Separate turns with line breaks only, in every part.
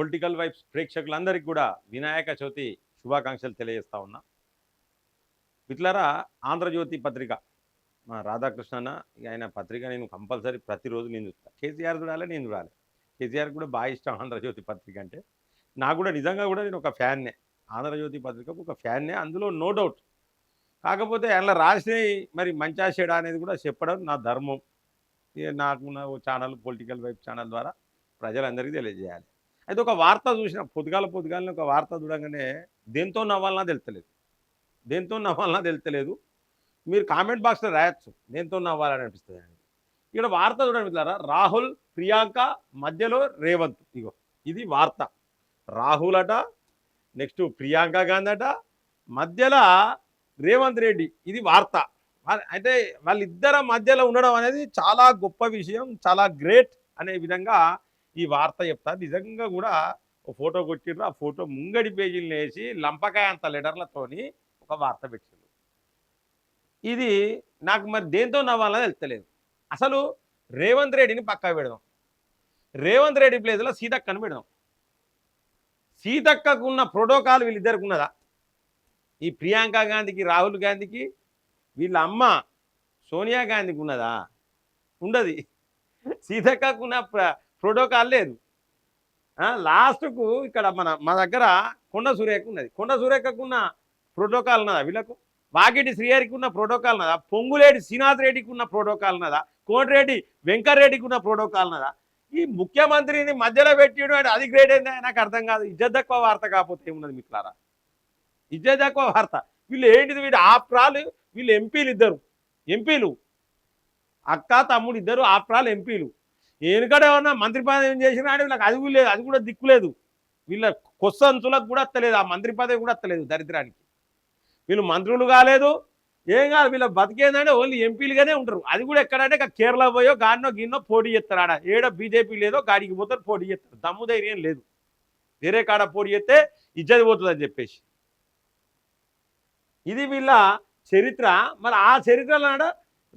Political vibes ప్రేక్షకులందరికీ కూడా వినాయక చవితి శుభాకాంక్షలు తెలియజేస్తా ఉన్నా. మిత్రులారా ఆంధ్రజ్యోతి పత్రిక మా రాధాకృష్ణన్న ఆయన పత్రిక నేను కంపల్సరీ ప్రతిరోజు నేను చూస్తాను కేసీఆర్ చూడాలి నేను చూడాలి. కేసీఆర్ కూడా బాగా ఇష్టం ఆంధ్రజ్యోతి పత్రిక అంటే. నాకు కూడా నిజంగా కూడా నేను ఒక ఫ్యాన్నే. ఆంధ్రజ్యోతి పత్రికకు ఒక ఫ్యాన్నే అందులో నో డౌట్. కాకపోతే అలా రాసినవి మరి మంచా అనేది కూడా చెప్పడం నా ధర్మం. నాకు నా ఛానల్ పొలిటికల్ వైపు ఛానల్ ద్వారా ప్రజలందరికీ తెలియజేయాలి. అయితే ఒక వార్త చూసిన పొద్దుగాల పొద్దుగాలని ఒక వార్త చూడగానే దేంతో నవ్వాలన్నా తెలుతలేదు దేంతో నవ్వాలన్నా తెలుతలేదు మీరు కామెంట్ బాక్స్లో రాయొచ్చు. దేంతో నవ్వాలని అనిపిస్తుంది అని ఇక్కడ వార్త చూడండి మిత్రులారా. రాహుల్ ప్రియాంక మధ్యలో రేవంత్. ఇగో ఇది వార్త. రాహుల్ అట నెక్స్ట్ ప్రియాంక గాంధీ అట మధ్యలో రేవంత్ రెడ్డి. ఇది వార్త. అయితే వాళ్ళిద్దర మధ్యలో ఉండడం అనేది చాలా గొప్ప విషయం చాలా గ్రేట్ అనే విధంగా ఈ వార్త చెప్తా. నిజంగా కూడా ఒక ఫోటో కొట్టిండ్రు ఆ ఫోటో ముంగడి పేజీలు వేసి లంపకాయ అంత లెటర్లతోని ఒక వార్త పెట్టిండ్రు ఇది నాకు మరి దేంతో నవ్వాలని తెలుస్తలేదు అసలు రేవంత్ రెడ్డిని పక్కా పెడదాం. రేవంత్ రెడ్డి ప్లేస్లో సీతక్కను పెడదాం. సీతక్కకు ఉన్న ప్రోటోకాల్ వీళ్ళిద్దరికి ఉన్నదా ఈ ప్రియాంక గాంధీకి రాహుల్ గాంధీకి వీళ్ళ అమ్మ సోనియా గాంధీకి ఉన్నదా ఉండదు. సీతక్కకు ఉన్న ప్రోటోకాల్ లేదు. లాస్ట్కు ఇక్కడ మన మా దగ్గర కొండ సూర్యకు ఉన్నది. కొండ సూర్యకు ఉన్న ప్రోటోకాల్ ఉన్నదా వీళ్ళకు? వాకిటి శ్రీహరికి ఉన్న ప్రోటోకాల్ ఉన్నదా? పొంగులేటి శ్రీనాథ్ రెడ్డికి ఉన్న ప్రోటోకాల్ ఉన్నదా? కోటిరెడ్డి వెంకరెడ్డికి ఉన్న ప్రోటోకాల్ ఉన్నదా? ఈ ముఖ్యమంత్రిని మధ్యలో పెట్టిడు అంటే అది గ్రేట్ ఏంది? నాకు అర్థం కాదు. ఇజ్జత్ తక్కువ వార్త కాకపోతే ఏమున్నది మిత్రులారా? ఇజ్జత్ తక్కువ వార్త. వీళ్ళు ఏంటిది? వీడు ఆప్రాలు వీళ్ళు ఎంపీలు ఇద్దరు. ఎంపీలు. అక్క తమ్ముడు ఇద్దరు ఆప్రాలు ఎంపీలు. ఎనుకడ ఏమన్నా మంత్రి పదవి చేసినా అంటే వీళ్ళకి అది కూడా లేదు అది కూడా దిక్కులేదు వీళ్ళ కొస్సంచులకు కూడా వస్తలేదు ఆ మంత్రి పదవి కూడా అత్తలేదు దరిద్రానికి. వీళ్ళు మంత్రులు కాలేదు ఏం కాదు వీళ్ళ బతికేందంటే ఓన్లీ ఎంపీలుగానే ఉంటారు. అది కూడా ఎక్కడంటే ఇక కేరళ పోయో గాడినో గిన్నో పోటీ చేస్తారు ఆడ. ఏడ బీజేపీ లేదో గాడికి పోతారు పోటీ చేస్తారు. దమ్ము ధైర్యం లేదు. వేరే కాడ పోటీ చేస్తే ఇజ్జది పోతుంది అని చెప్పేసి. ఇది వీళ్ళ చరిత్ర. మరి ఆ చరిత్రలో ఆడ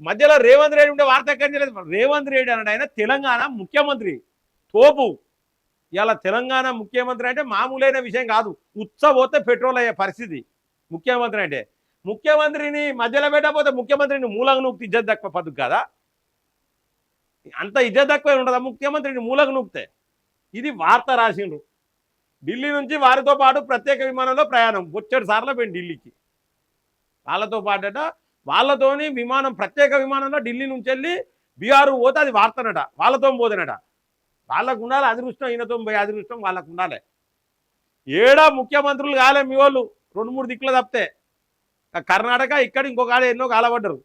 మధ్యలో రేవంత్ రెడ్డి ఉంటే వార్త ఎక్కడ చేయలేదు లేదు రేవంత్ రెడ్డి అన్నాడు ఆయన తెలంగాణ ముఖ్యమంత్రి. తోపు. ఇలా తెలంగాణ ముఖ్యమంత్రి అంటే మామూలైన విషయం కాదు. ఉత్సపోతే పెట్రోల్ అయ్యే పరిస్థితి. ముఖ్యమంత్రి అంటే. ముఖ్యమంత్రిని మధ్యలో పెట్టకపోతే ముఖ్యమంత్రిని మూలంగా నూక్తి ఇజ్జత్ తక్కువ పద్ధతి కదా? అంత ఇజ్జత్ తక్కువ ఉండదా? ముఖ్యమంత్రిని మూలంగా నూక్తే. ఇది వార్త రాసిండ్రు. ఢిల్లీ నుంచి వారితో పాటు ప్రత్యేక విమానంలో ప్రయాణం. వచ్చేడు సార్లు పోయింది ఢిల్లీకి. వాళ్ళతో పాటట వాళ్ళతోని విమానం ప్రత్యేక విమానంలో ఢిల్లీ నుంచి వెళ్ళి బీహార్ పోతే అది వార్తనట. వాళ్ళతో పోతేనట వాళ్ళకు ఉండాలి అదృష్టం ఈయనతో పోయి అదృష్టం వాళ్ళకు ఉండాలి. ఏడా ముఖ్యమంత్రులు కాలే మీ వాళ్ళు రెండు మూడు దిక్కులు తప్పితే. కర్ణాటక ఇక్కడ ఇంకొక ఆడ ఎన్నో కాలబడ్డరు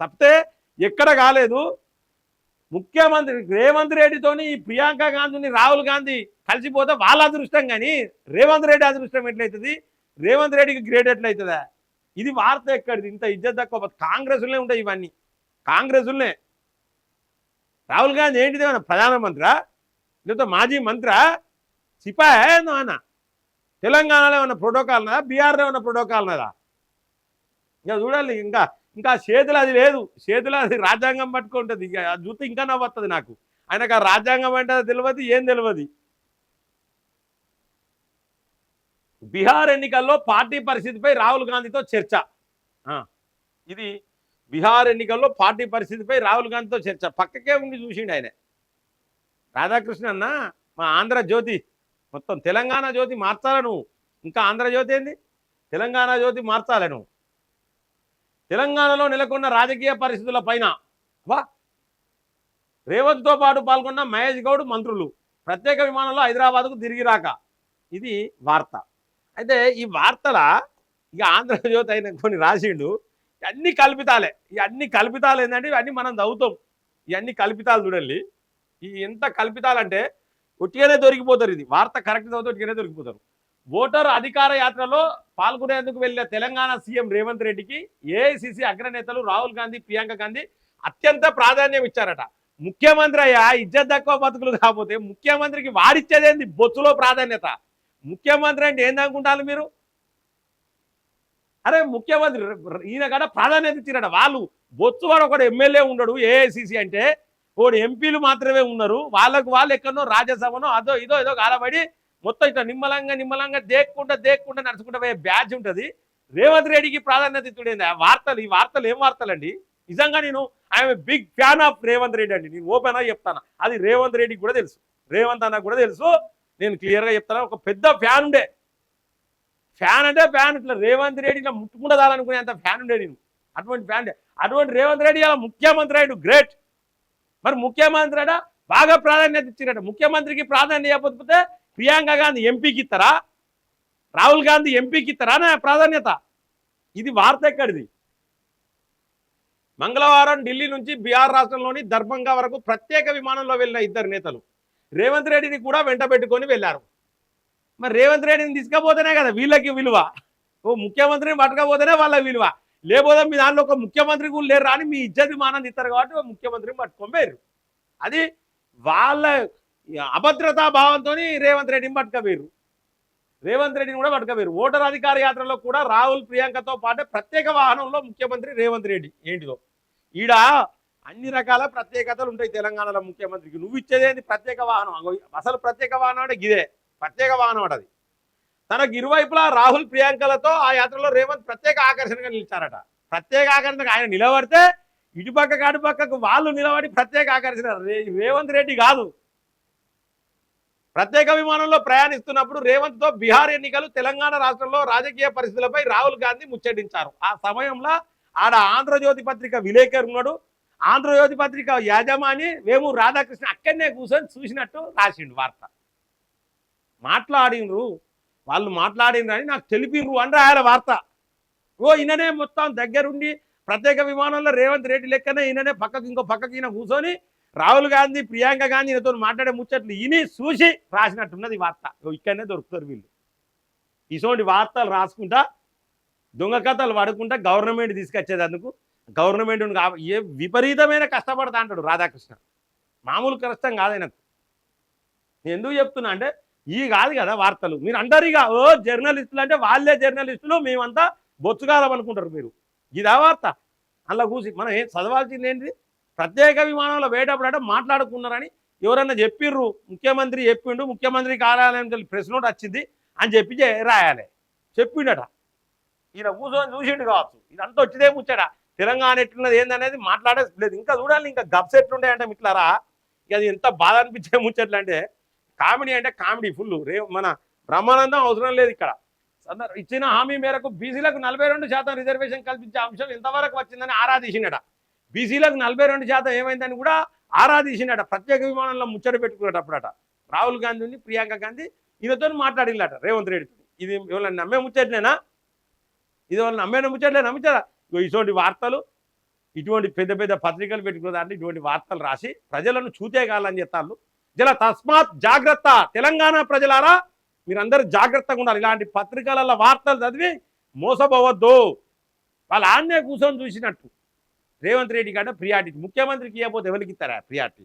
తప్పితే ఎక్కడ కాలేదు. ముఖ్యమంత్రి రేవంత్ రెడ్డితోని ఈ ప్రియాంక గాంధీని రాహుల్ గాంధీ కలిసిపోతే వాళ్ళ అదృష్టం కానీ రేవంత్ రెడ్డి అదృష్టం ఎట్లయితుంది? రేవంత్ రెడ్డికి గ్రేడ్ ఎట్లయితుందా? ఇది వార్త ఎక్కడిది? ఇంత ఇజ్జత్ తక్కువ. కాంగ్రెస్లనే ఉంటాయి ఇవన్నీ. కాంగ్రెస్లనే. రాహుల్ గాంధీ ఏంటిది మన ప్రధానమంత్రా? లేకపోతే మాజీ మంత్రా? సిపాయే నాన్న? తెలంగాణలో ఏమన్నా ప్రోటోకాల్ ఉన్నదా? బీఆర్లో ఏమన్నా ప్రోటోకాల్ ఉన్నదా? ఇంకా చూడాలి ఇంకా ఇంకా చేతులు అది లేదు. చేతులు అది రాజ్యాంగం పట్టుకుంటుంది. ఇక అది చూస్తే ఇంకా నవ్వుతుంది నాకు. ఆయనకు ఆ రాజ్యాంగం అంటే తెలియదు ఏం తెలియదు బీహార్ ఎన్నికల్లో పార్టీ పరిస్థితిపై రాహుల్ గాంధీతో చర్చ. ఇది బీహార్ ఎన్నికల్లో పార్టీ పరిస్థితిపై రాహుల్ గాంధీతో చర్చ. పక్కకే ఉండి చూసిండు ఆయన. రాధాకృష్ణ అన్న మా ఆంధ్ర జ్యోతి మొత్తం తెలంగాణ జ్యోతి మార్చాల నువ్వు? ఇంకా ఆంధ్ర జ్యోతి ఏంది? తెలంగాణ జ్యోతి మార్చాలి నువ్వు? తెలంగాణలో నెలకొన్న రాజకీయ పరిస్థితుల పైన వా. రేవంత్తో పాటు పాల్గొన్న మహేష్ గౌడ్ మంత్రులు. ప్రత్యేక విమానంలో హైదరాబాద్కు తిరిగి రాక. ఇది వార్త. అయితే ఈ వార్తల ఇక ఆంధ్రజ్యోతి అయిన కొన్ని రాసిండు అన్ని కల్పితాలే. ఈ అన్ని కల్పితాలు ఏంటంటే ఇవన్నీ మనం చదువుతాం. ఇవన్నీ కల్పితాలు చూడండి. ఈ ఎంత కల్పితాలంటే ఒట్టిగానే దొరికిపోతారు ఇది. వార్త కరెక్ట్ చదివితే ఒట్టిగానే దొరికిపోతారు. ఓటర్ అధికార యాత్రలో పాల్గొనేందుకు వెళ్ళిన తెలంగాణ సీఎం రేవంత్ రెడ్డికి ఏఐసిసి అగ్రనేతలు రాహుల్ గాంధీ ప్రియాంక గాంధీ అత్యంత ప్రాధాన్యం ఇచ్చారట. ముఖ్యమంత్రి అయ్యా ఇజ్జత్ తక్కువ బతుకులు కాకపోతే ముఖ్యమంత్రికి వాడిచ్చేదేంది? బొత్తులో ప్రాధాన్యత. ముఖ్యమంత్రి అంటే ఏందనుకుంటారు మీరు? అరే ముఖ్యమంత్రి ఈయన కాడ ప్రాధాన్యత ఇచ్చిరట. వాళ్ళు బొత్సు వాడు ఒకడు ఎమ్మెల్యే ఉండడు ఏఐసిసి అంటే. ఓడి ఎంపీలు మాత్రమే ఉన్నారు. వాళ్ళకు వాళ్ళు ఎక్కడనో రాజ్యసభనో అదో ఇదో ఏదో కాలబడి మొత్తం ఇట్లా నిమ్మలంగా నిమ్మలంగా దేక్కుంటా దేక్కుంటా నడుచుకుంటే పోయే బ్యాచ్ ఉంటుంది. రేవంత్ రెడ్డికి ప్రాధాన్యత ఇచ్చుడేంది? వార్తలు ఈ వార్తలు ఏం వార్తలండి? నిజంగా నేను I'm big fan of Revanth Reddy అండి. నేను ఓపెన్ చెప్తాను. అది రేవంత్ రెడ్డికి కూడా తెలుసు. రేవంత్ అన్న కూడా తెలుసు. నేను క్లియర్గా చెప్తాను? ఒక పెద్ద ఫ్యాన్ ఉండే ఫ్యాన్ అంటే ఫ్యాన్ ఇట్లా రేవంత్ రెడ్డి ఇట్లా ముట్టుకుంటదాలనుకునే అంత ఫ్యాన్ ఉండే నేను. అటువంటి ఫ్యాన్ అటువంటి రేవంత్ రెడ్డి అలా ముఖ్యమంత్రి అయ్యాడు. గ్రేట్. మరి ముఖ్యమంత్రి అట బాగా ప్రాధాన్యత ఇచ్చినట్ట ముఖ్యమంత్రికి ప్రాధాన్యత ఇవ్వకపోతే ప్రియాంక గాంధీ ఎంపీకి ఇస్తారా? రాహుల్ గాంధీ ఎంపీకి ఇస్తారా? నా ప్రాధాన్యత. ఇది వార్త ఎక్కడిది? మంగళవారం ఢిల్లీ నుంచి బీహార్ రాష్ట్రంలోని దర్భంగా వరకు ప్రత్యేక విమానంలో వెళ్ళిన ఇద్దరు నేతలు. రేవంత్ రెడ్డిని కూడా వెంట పెట్టుకొని వెళ్ళారు. మరి రేవంత్ రెడ్డిని తీసుకపోతేనే కదా వీళ్ళకి విలువ. ఓ ముఖ్యమంత్రిని పట్టకపోతేనే వాళ్ళ విలువ. లేకపోతే మీ దానిలో ఒక ముఖ్యమంత్రి కూడా లేరు అని మీ ఇజ్జతి విమానాన్ని ఇస్తారు కాబట్టి ఓ ముఖ్యమంత్రిని పట్టుకొని పోయారు అది వాళ్ళ అభద్రతా భావంతో రేవంత్ రెడ్డిని పట్టుకపోయారు రేవంత్ రెడ్డిని కూడా పట్టుకపోయారు ఓటర్ అధికార యాత్రలో కూడా రాహుల్ ప్రియాంకతో పాటు ప్రత్యేక వాహనంలో ముఖ్యమంత్రి రేవంత్ రెడ్డి. ఏంటిదో? ఈడ అన్ని రకాల ప్రత్యేకతలు ఉంటాయి తెలంగాణలో ముఖ్యమంత్రికి. నువ్వు ఇచ్చేదేంది ప్రత్యేక వాహనం? అసలు ప్రత్యేక వాహనం అంటే గిదే. ప్రత్యేక వాహనం అంటది అది. తనకు ఇరువైపులా రాహుల్ ప్రియాంకలతో ఆ యాత్రలో రేవంత్ ప్రత్యేక ఆకర్షణగా నిలిచారట. ప్రత్యేక ఆకర్షణగా ఆయన నిలబడితే ఇటుపక్క అటుపక్కకు వాళ్ళు నిలబడి ప్రత్యేక ఆకర్షణ. రే- రేవంత్ రెడ్డి కాదు. ప్రత్యేక విమానంలో ప్రయాణిస్తున్నప్పుడు రేవంత్తో బీహార్ ఎన్నికలు తెలంగాణ రాష్ట్రంలో రాజకీయ పరిస్థితులపై రాహుల్ గాంధీ ముచ్చటించారు. ఆ సమయంలో ఆడ ఆంధ్రజ్యోతి పత్రిక విలేకరున్నాడు. ఆంధ్రజ్యోతి పత్రిక యాజమాని మేము రాధాకృష్ణ అక్కడనే కూర్చొని చూసినట్టు రాసిండు వార్త. మాట్లాడినరు వాళ్ళు మాట్లాడినరు అని నాకు తెలిపినరు అని రాయాల వార్త. ఓ ఈయననే మొత్తం దగ్గరుండి ప్రత్యేక విమానంలో రేవంత్ రెడ్డి లెక్కనే ఈయననే పక్కకి ఇంకో పక్కకి ఈయన కూర్చొని రాహుల్ గాంధీ ప్రియాంక గాంధీ ఈయనతో మాట్లాడే ముచ్చట్లు ఇని చూసి రాసినట్టున్నది వార్త. ఇక్కడనే దొరుకుతారు వీళ్ళు. ఇటువంటి వార్తలు రాసుకుంటా దొంగ కథలు పడుకుంటా గవర్నమెంట్ తీసుకొచ్చేదందుకు గవర్నమెంట్ ఏ విపరీతమైన కష్టపడతా అంటాడు రాధాకృష్ణ. మామూలు కష్టం కాదు ఆయనకు. నేను ఎందుకు చెప్తున్నా అంటే ఈ కాదు కదా వార్తలు. మీరు అంటారు ఇక ఓ జర్నలిస్టులు అంటే వాళ్ళే జర్నలిస్టులు మేమంతా బొచ్చుగాలం అనుకుంటారు మీరు. ఇదా వార్త. అలా కూసి మనం ఏం చదవాల్సింది ఏంటి? ప్రత్యేక విమానంలో వేటప్పుడు అంటే మాట్లాడుకున్నారని ఎవరన్నా చెప్పిర్రు ముఖ్యమంత్రి చెప్పిండు ముఖ్యమంత్రి కార్యాలయం తెలిసి ప్రెస్ నోట్ వచ్చింది అని చెప్పి రాయాలి. చెప్పిండట. ఈయన కూర్చొని చూసిండు కావచ్చు. ఇదంతా వచ్చిదే ముచ్చట. తెలంగాణ ఎట్లున్నది ఏందనేది మాట్లాడలేదు ఇంకా చూడాలి ఇంకా గబ్స్ ఎట్లుంటాయంటే మిట్లారా ఇక అది ఎంత బాధ అనిపించే ముచ్చట్లు అంటే కామెడీ అంటే కామెడీ ఫుల్. రే మన బ్రహ్మానందం అవసరం లేదు ఇక్కడ. ఇచ్చిన హామీ మేరకు బీసీలకు నలభై రెండు శాతం రిజర్వేషన్ కల్పించే అంశం ఇంతవరకు వచ్చిందని ఆరాధించినట బీసీలకు నలభై రెండు శాతం ఏమైందని కూడా ఆరాధించినట ప్రత్యేక విమానంలో ముచ్చట పెట్టుకునేటప్పుడట. రాహుల్ గాంధీని ప్రియాంక గాంధీ ఈయనతో మాట్లాడిల్లట రేవంత్ రెడ్డితో ఇది ఎవరైనా నమ్మే ముచ్చట్లేనా? ఇది వాళ్ళు నమ్మే ముచ్చట్లే నమ్మించారా ఇటువంటి వార్తలు ఇటువంటి పెద్ద పెద్ద పత్రికలు పెట్టుకున్న ఇటువంటి వార్తలు రాసి ప్రజలను చూతేగాలని చెప్తారు జల తస్మాత్ జాగ్రత్త. తెలంగాణ ప్రజలారా మీరందరూ జాగ్రత్తగా ఉండాలి. ఇలాంటి పత్రికల వార్తలు చదివి మోసపోవద్దు. వాళ్ళు ఆన్నే కూర్చొని చూసినట్టు. రేవంత్ రెడ్డి కంటే ప్రియారిటీ. ముఖ్యమంత్రికి ఇవ్వబోతే ఎవరికి ఇస్తారా ప్రియారిటీ?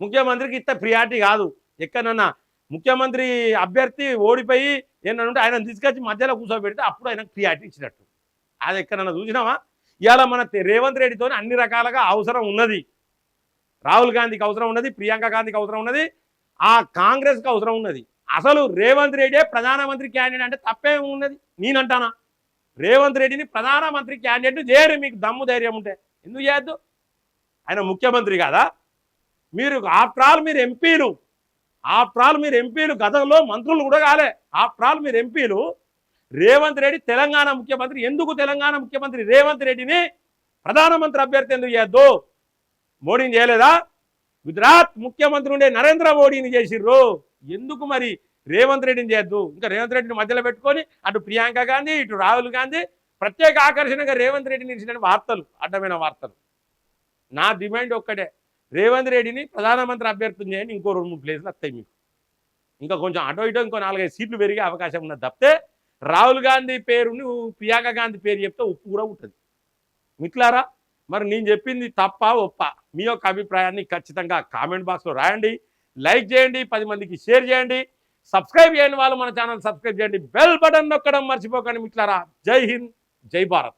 ముఖ్యమంత్రికి ఇస్తే ప్రియారిటీ కాదు. ఎక్కడన్నా ముఖ్యమంత్రి అభ్యర్థి ఓడిపోయి ఏంటంటే ఆయన తీసుకొచ్చి మధ్యలో కూర్చోబెడితే అప్పుడు ఆయనకు ప్రియారిటీ ఇచ్చినట్టు. అది ఎక్కడన్నా చూసినావా? ఇవాళ మన రేవంత్ రెడ్డితో అన్ని రకాలుగా అవసరం ఉన్నది. రాహుల్ గాంధీకి అవసరం ఉన్నది ప్రియాంక గాంధీకి అవసరం ఉన్నది ఆ కాంగ్రెస్కి అవసరం ఉన్నది. అసలు రేవంత్ రెడ్డే ప్రధానమంత్రి క్యాండిడేట్ అంటే తప్పేం ఉన్నది. నేనంటానా? రేవంత్ రెడ్డిని ప్రధానమంత్రి క్యాండిడేట్ చేయరు మీకు దమ్ము ధైర్యం ఉంటే. ఎందుకు చేయొద్దు? ఆయన ముఖ్యమంత్రి కాదా? మీరు ఆఫ్టర్ ఆల్ మీరు ఎంపీలు. ఆఫ్టర్ ఆల్ మీరు ఎంపీలు. గతంలో మంత్రులు కూడా కాలే. ఆఫ్టర్ ఆల్ మీరు ఎంపీలు. రేవంత్ రెడ్డి తెలంగాణ ముఖ్యమంత్రి. ఎందుకు తెలంగాణ ముఖ్యమంత్రి రేవంత్ రెడ్డిని ప్రధానమంత్రి అభ్యర్థి ఎందుకు చేయొద్దు? మోడీని చేయలేదా? గుజరాత్ ముఖ్యమంత్రి ఉండే నరేంద్ర మోడీని చేసిర్రు. ఎందుకు మరి రేవంత్ రెడ్డిని చేయొద్దు? ఇంకా రేవంత్ రెడ్డిని మధ్యలో పెట్టుకొని అటు ప్రియాంక గాంధీ ఇటు రాహుల్ గాంధీ ప్రత్యేక ఆకర్షణగా రేవంత్ రెడ్డిని నిలిచిన వార్తలు అడ్డమైన వార్తలు. నా డిమాండ్ ఒక్కటే. రేవంత్ రెడ్డిని ప్రధానమంత్రి అభ్యర్థం చేయండి. ఇంకో రెండు మూడు ప్లేసులు వస్తాయి మీకు. ఇంకా కొంచెం అటో ఇటో ఇంకో నాలుగైదు సీట్లు పెరిగే అవకాశం ఉన్నది తప్పితే రాహుల్ గాంధీ పేరుని ప్రియాంక గాంధీ పేరు చెప్తే ఉప్పు కూడా ఉంటుంది. మిట్లారా మరి నేను చెప్పింది తప్ప ఒప్ప? మీ యొక్క అభిప్రాయాన్ని ఖచ్చితంగా కామెంట్ బాక్స్లో రాయండి. లైక్ చేయండి పది మందికి షేర్ చేయండి. సబ్స్క్రైబ్ చేయని వాళ్ళు మన ఛానల్ సబ్స్క్రైబ్ చేయండి. బెల్ బటన్ నొక్కడం మర్చిపోకండి మిట్లారా జై హింద్ జై భారత్.